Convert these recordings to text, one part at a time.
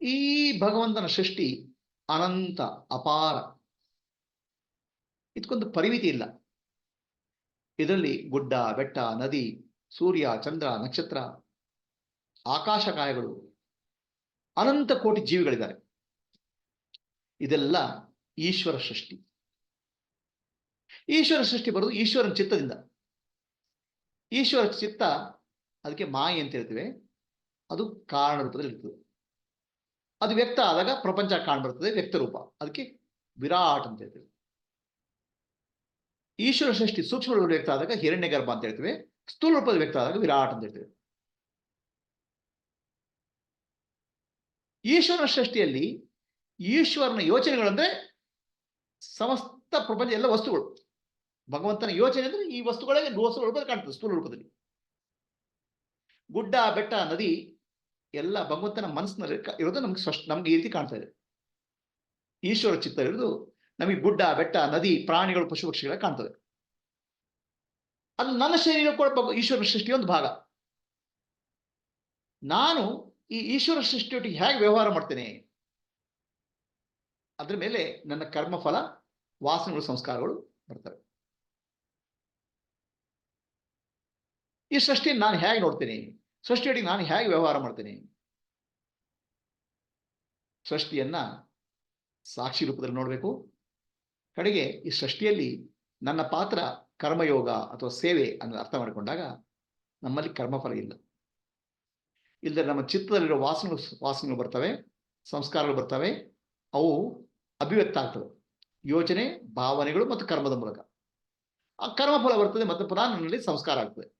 ಈ ಭಗವಂತನ ಸೃಷ್ಟಿ ಅನಂತ, ಅಪಾರ. ಇದಕ್ಕೊಂದು ಪರಿಮಿತಿ ಇಲ್ಲ. ಇದರಲ್ಲಿ ಗುಡ್ಡ, ಬೆಟ್ಟ, ನದಿ, ಸೂರ್ಯ, ಚಂದ್ರ, ನಕ್ಷತ್ರ ಆಕಾಶಕಾಯಗಳು ಅನಂತ ಕೋಟಿ ಜೀವಿಗಳಿದ್ದಾರೆ. ಇದೆಲ್ಲ ಈಶ್ವರ ಸೃಷ್ಟಿ. ಈಶ್ವರ ಸೃಷ್ಟಿ ಬರೋದು ಈಶ್ವರನ ಚಿತ್ತದಿಂದ. ಈಶ್ವರ ಚಿತ್ತ, ಅದಕ್ಕೆ ಮಾಯೆ ಅಂತ ಹೇಳ್ತೇವೆ. ಅದು ಕಾರಣ ರೂಪದಲ್ಲಿ ಇರ್ತದೆ. ಅದು ವ್ಯಕ್ತ ಆದಾಗ ಪ್ರಪಂಚ ಕಾಣ್ಬರ್ತದೆ, ವ್ಯಕ್ತ ರೂಪ. ಅದಕ್ಕೆ ವಿರಾಟ್ ಅಂತ ಹೇಳ್ತೇವೆ. ಈಶ್ವರ ಸೃಷ್ಟಿ ಸೂಕ್ಷ್ಮ ರೂಪದಲ್ಲಿ ವ್ಯಕ್ತ ಆದಾಗ ಹಿರಣ್ಯ ಗರ್ಭ ಅಂತ ಹೇಳ್ತೇವೆ. ಸ್ಥೂಲ ರೂಪದಲ್ಲಿ ವ್ಯಕ್ತ ಆದಾಗ ವಿರಾಟ್ ಅಂತ ಹೇಳ್ತೇವೆ. ಈಶ್ವರ ಸೃಷ್ಟಿಯಲ್ಲಿ ಈಶ್ವರನ ಯೋಚನೆಗಳಂದ್ರೆ ಸಮಸ್ತ ಪ್ರಪಂಚ ಎಲ್ಲ ವಸ್ತುಗಳು. ಭಗವಂತನ ಯೋಚನೆ ಅಂದ್ರೆ ಈ ವಸ್ತುಗಳಿಗೆ ವಸ್ತುಗಳ ರೂಪದಲ್ಲಿ ಕಾಣ್ತದೆ, ಸ್ಥೂಲ ರೂಪದಲ್ಲಿ. ಗುಡ್ಡ, ಬೆಟ್ಟ, ನದಿ ಎಲ್ಲ ಭಗವಂತನ ಮನಸ್ಸಿನಲ್ಲಿ ಇರೋದು ನಮ್ಗೆ ಸ್ಪಷ್ಟ, ನಮ್ಗೆ ಈ ರೀತಿ ಕಾಣ್ತಾ ಇದೆ. ಈಶ್ವರ ಚಿತ್ತ ಇರೋದು ನಮಗೆ ಗುಡ್ಡ, ಬೆಟ್ಟ, ನದಿ, ಪ್ರಾಣಿಗಳು, ಪಶು ಪಕ್ಷಿಗಳ ಕಾಣ್ತದೆ. ಅದು ನನ್ನ ಶರೀರ ಕೂಡ ಈಶ್ವರ ಸೃಷ್ಟಿಯ ಒಂದು ಭಾಗ. ನಾನು ಈ ಈಶ್ವರ ಸೃಷ್ಟಿಯೊಟ್ಟಿಗೆ ಹೇಗೆ ವ್ಯವಹಾರ ಮಾಡ್ತೇನೆ? ಅದ್ರ ಮೇಲೆ ನನ್ನ ಕರ್ಮಫಲ ವಾಸನೆಗಳು, ಸಂಸ್ಕಾರಗಳು ಬರ್ತವೆ. ಈ ಸೃಷ್ಟಿಯನ್ನು ನಾನು ಹೇಗೆ ನೋಡ್ತೇನೆ? ಸೃಷ್ಟಿಯೊಟ್ಟಿಗೆ ನಾನು ಹೇಗೆ ವ್ಯವಹಾರ ಮಾಡ್ತೀನಿ? ಸೃಷ್ಟಿಯನ್ನ ಸಾಕ್ಷಿ ರೂಪದಲ್ಲಿ ನೋಡಬೇಕು. ಕಡೆಗೆ ಈ ಸೃಷ್ಟಿಯಲ್ಲಿ ನನ್ನ ಪಾತ್ರ ಕರ್ಮಯೋಗ ಅಥವಾ ಸೇವೆ ಅನ್ನೋದು ಅರ್ಥ ಮಾಡಿಕೊಂಡಾಗ ನಮ್ಮಲ್ಲಿ ಕರ್ಮಫಲ ಇಲ್ಲ. ಇಲ್ಲದೆ ನಮ್ಮ ಚಿತ್ರದಲ್ಲಿರೋ ವಾಸನೆಗಳು ವಾಸನೆಗಳು ಬರ್ತವೆ, ಸಂಸ್ಕಾರಗಳು ಬರ್ತವೆ, ಅವು ಅಭಿವ್ಯಕ್ತ ಆಗ್ತವೆ. ಯೋಚನೆ, ಭಾವನೆಗಳು ಮತ್ತು ಕರ್ಮದ ಮೂಲಕ. ಆ ಕರ್ಮಫಲ ಬರ್ತದೆ ಮತ್ತು ಪುನಃ ನನ್ನಲ್ಲಿ ಸಂಸ್ಕಾರ ಆಗ್ತದೆ.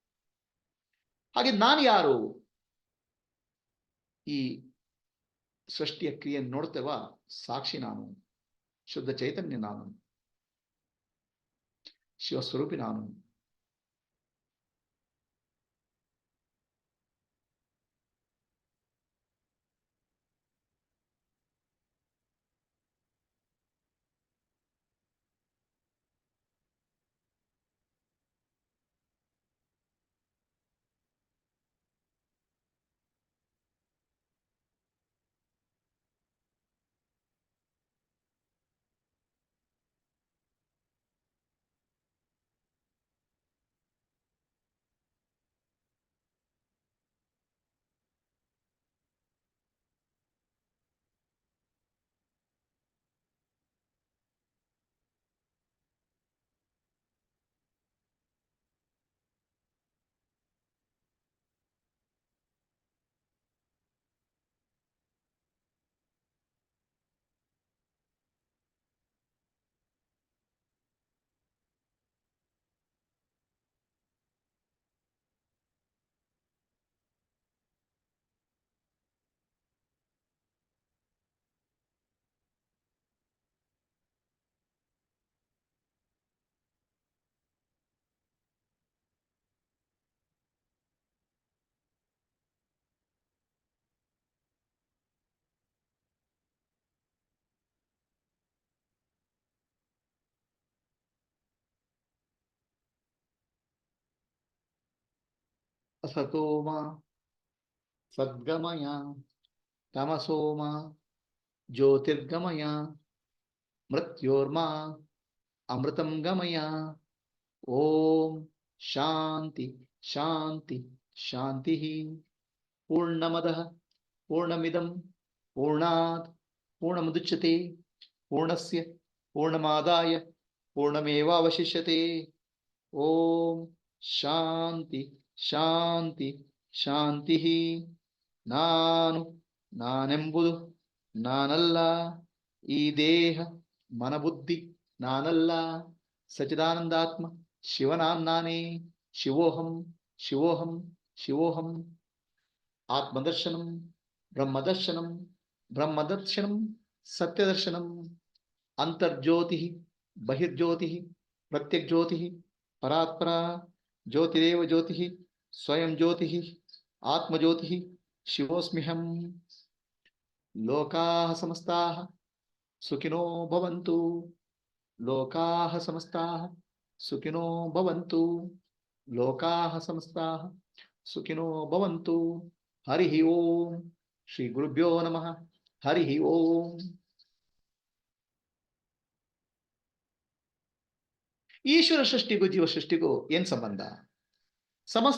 ಹಾಗೆ ನಾನು ಯಾರು? ಈ ಸೃಷ್ಟಿಯ ಕ್ರಿಯೆಯನ್ನು ನೋಡ್ತೇವ? ಸಾಕ್ಷಿ ನಾನು ಶುದ್ಧ ಚೈತನ್ಯ ನಾನು ಶಿವಸ್ವರೂಪಿ ನಾನು. असतो मा सद्गमया तमसो मा ज्योतिर्गमया मृत्योर्मा अमृतं गमया ॐ शान्ति शान्ति शान्तिः पूर्णमदः पूर्णमिदं पूर्णात् पूर्णमुदुच्यते पूर्णस्य पूर्णमादाय पूर्णमेवावशिष्यते ॐ शान्ति ಶಾಂತಿ ಶಾಂತಿ ನಾನು ನಾನೆಂಬುದು ನಾನಲ್ಲ ಈ ದೇಹ ಮನಬುದ್ಧಿ ನಾನಲ್ಲ ಸಚಿದಾನಂದಾತ್ಮ ಶಿವನಾನ್ನಾನೇ ಶಿವೋಹಂ ಶಿವೋಹಂ ಶಿವೋಹಂ ಆತ್ಮದರ್ಶನಂ ಬ್ರಹ್ಮದರ್ಶನಂ ಬ್ರಹ್ಮದರ್ಶನಂ ಸತ್ಯದರ್ಶನಂ ಅಂತರ್ಜ್ಯೋತಿ ಬಹಿರ್ಜ್ಯೋತಿ ಪ್ರತ್ಯಗ್ಜ್ಯೋತಿ ಪರಾತ್ಪರ ಜ್ಯೋತಿರೇವ ಜ್ಯೋತಿ ಸ್ವಯಂ ಜ್ಯೋತಿ ಆತ್ಮಜ್ಯೋತಿ ಶಿವೋಸ್ಮ್ಯಹಂ ಲೋಕಾಃ ಸಮಸ್ತಾಃ ಸುಖಿನೋ ಭವಂತು ಲೋಕಾಃ ಸಮಸ್ತಾಃ ಸುಖಿನೋ ಭವಂತು ಲೋಕಾಃ ಸಮಸ್ತಾಃ ಸುಖಿನೋ ಭವಂತು ಹರಿ ಓಂ ಶ್ರೀ ಗುರುಭ್ಯೋ ನಮಃ ಹರಿ ಓಂ ಈಶ್ವರ ಸೃಷ್ಟಿಗೂ ಜೀವ ಸೃಷ್ಟಿಗೂ ಏನ್ ಸಂಬಂಧ ಸಮಸ್ತ